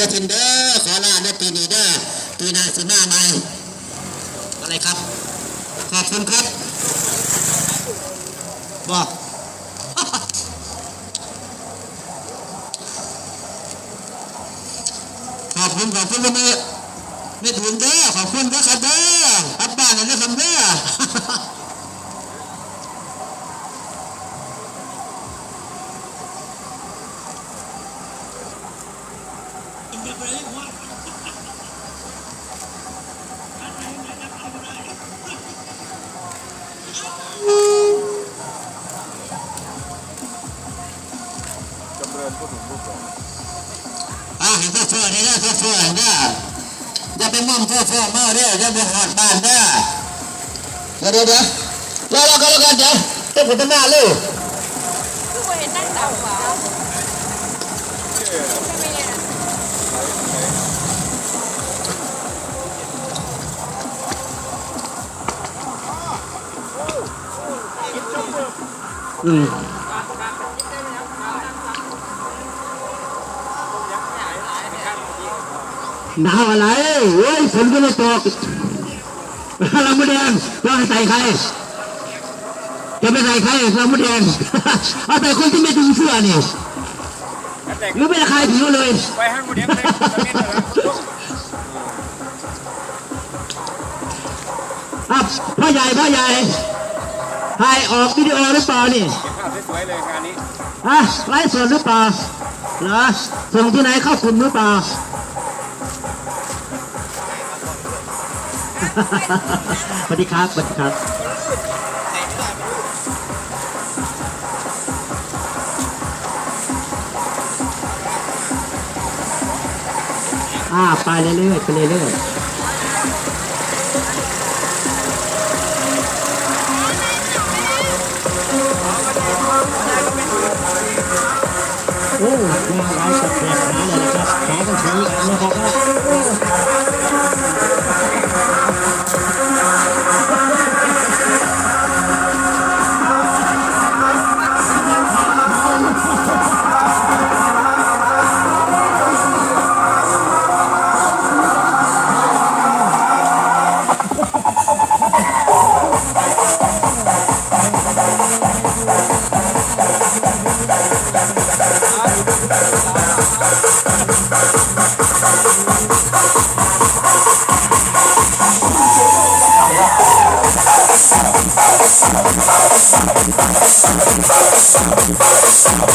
จะทินเด้อขอลาในปีนี้เด้อปีหน้าสิมาใหม่อะไรครับ ขอบคุณครับบอกขอบคุณขอบคุณไม่ไม่ถึงเด้อขอบคุณนะครับเด้อกลับบ้านแล้วนะครับเด้อ จำเริญผู้หนุ่มผู้สองอ่าเห็นเฟื่อๆนี่นะเฟื่อๆเนี่ยอย่าไปม่อมเฟื่อๆเมาเด้ออย่าไปหอดบ้านเด้อเดี๋ยวเดี๋ยวเดี๋ยวรอรอกันแล้วกันเดี๋ยวเดี๋ยวผมจะมาเร็วคือว่าเห็นนั่งดาวขวา อืมหนาวอะไรเฮ้ยฝนก็ไม่ตกเราไม่แดงเราให้ใส่ใครจะไม่ใส่ใครเราไม่แดงเอาแต่คนที่ไม่ดึงเสื้อนี่หรือไม่ใครผิวเลยไปให้ผู้เลี้ยงกตะเม็ดเลยอะพ่อใหญ่พ่อใหญ่ ถ่ายออกวิดีโอหรือเปล่านี่เก็บภาพสวยๆเลยงานนี้ฮะไลฟ์สดหรือเปล่าเหรอส่งที่ไหนเข้ากลุ่มหรือเปล่าสวัสดีครับสวัสดีครับอ่าไปเรื่อยๆไปเรื่อยๆ อ่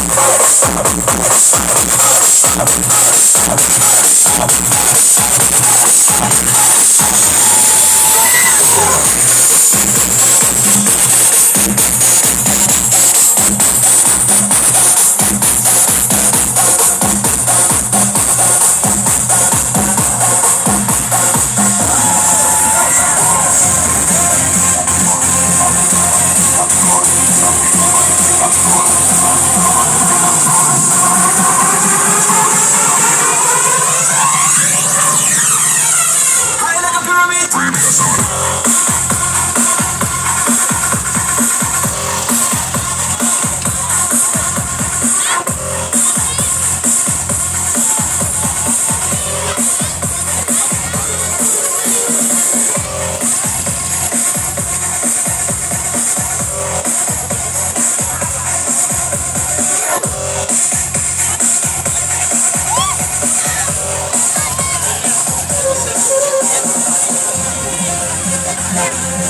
า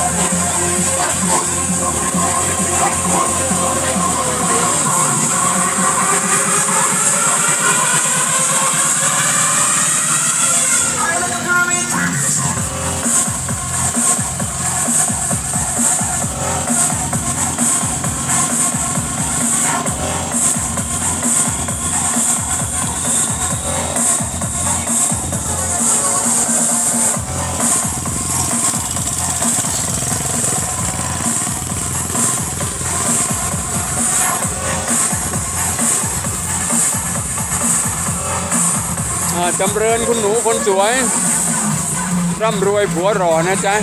จำเริญคุณหนูคนสวย ร่ำรวยผัวหล่อนะจ๊ะ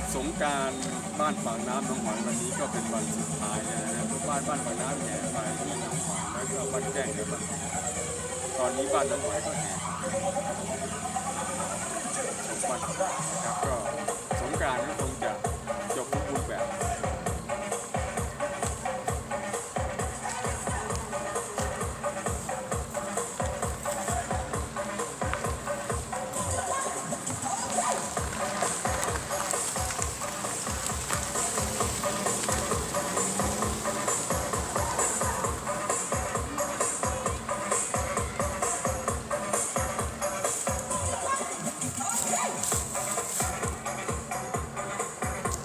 ครับสงการบ้านปางน้ำหนองหวายวันนี้ก็เป็นวันสุดท้ายแล้วนะทุกบ้านบ้านปางน้ำแห่ไปที่หนองหวายแล้วก็บ้านแจ้งกับบ้านตอนนี้บ้านหนองหวายก็แห่ชมบ้านปากน้ำนะครับก็